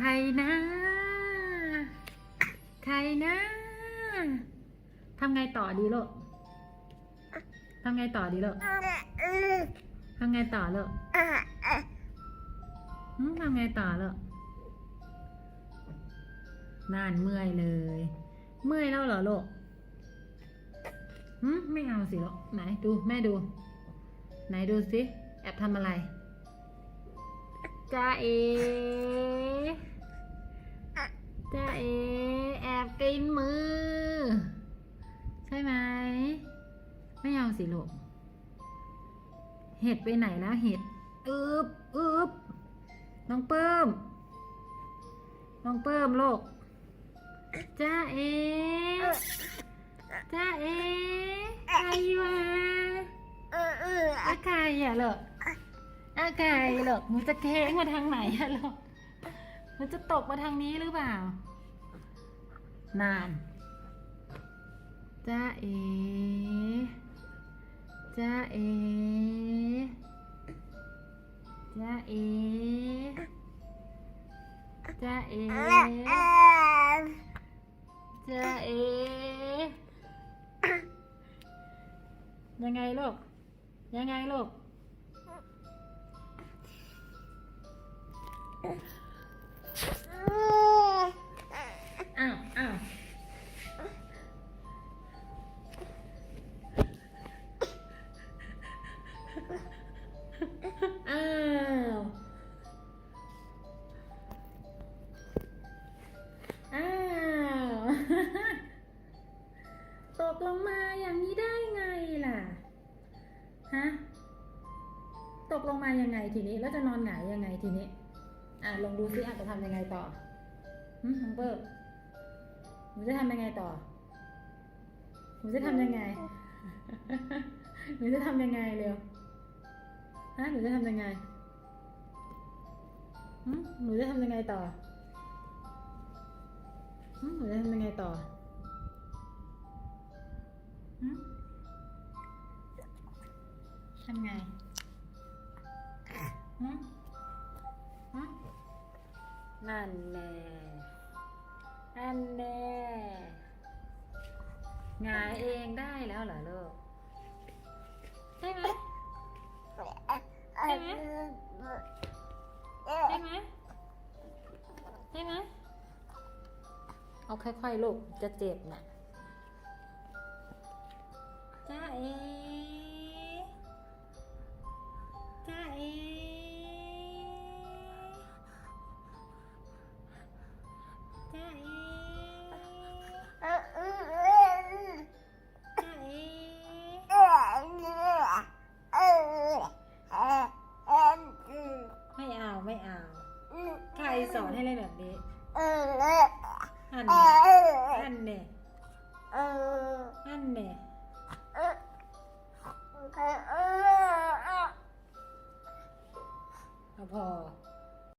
ใครนะ ใครนะทำไงต่อดีลูกทำไงต่อดีลูกทำไงต่อลูกทำไงต่อลูกนานเมื่อยเลย เมื่อยแล้วเหรอลูกไม่เอาสิลูกไหนดูแม่ดู ไหนดูสิ แอบทำอะไรจ้าเอ จ้าเอแอบกินมือ ใช่ไหม ไม่เอาสิลูกเห็ดไปไหนแล้วเห็ดอึบอึบน้องเปิ้มน้องเปิ้มลูกจ้าเอจ้าเอใครวะอาใครอะลูกอาใครลูกหนูจะเค้งมาทางไหนอะลูก หนูจะตกมาทางนี้หรือเปล่า นานจ้าเอจ้าเอจ้าเอจ้าเอจ้าเอ ยังไงลูก ยังไงลูก มาอย่างนี้ได้ไงล่ะ ฮะ ตกลงมายังไงทีนี้ แล้วจะนอนหงายยังไงทีนี้ อะลองดูซิอาจจะทำยังไงต่อหึน้องเบิร์หนูจะทำยังไงต่อ หนูจะทำยังไง หนูจะทำยังไงเร็ว ฮะ หนูจะทำยังไงหึหนูจะทำยังไงต่อหึหนูจะทำยังไงต่อ ทำไงหึหึนั่นแน่นั่นแน่งายเองได้แล้วเหรอลูกใช่ไหมใช่ไหมใช่ไหมใช่ไหมเอาค่อยๆลูกจะเจ็บน่ะ ไม่เอาไม่เอาใครสอนให้เล่นแบบนี้อันเน่อันเน่อันเน่เ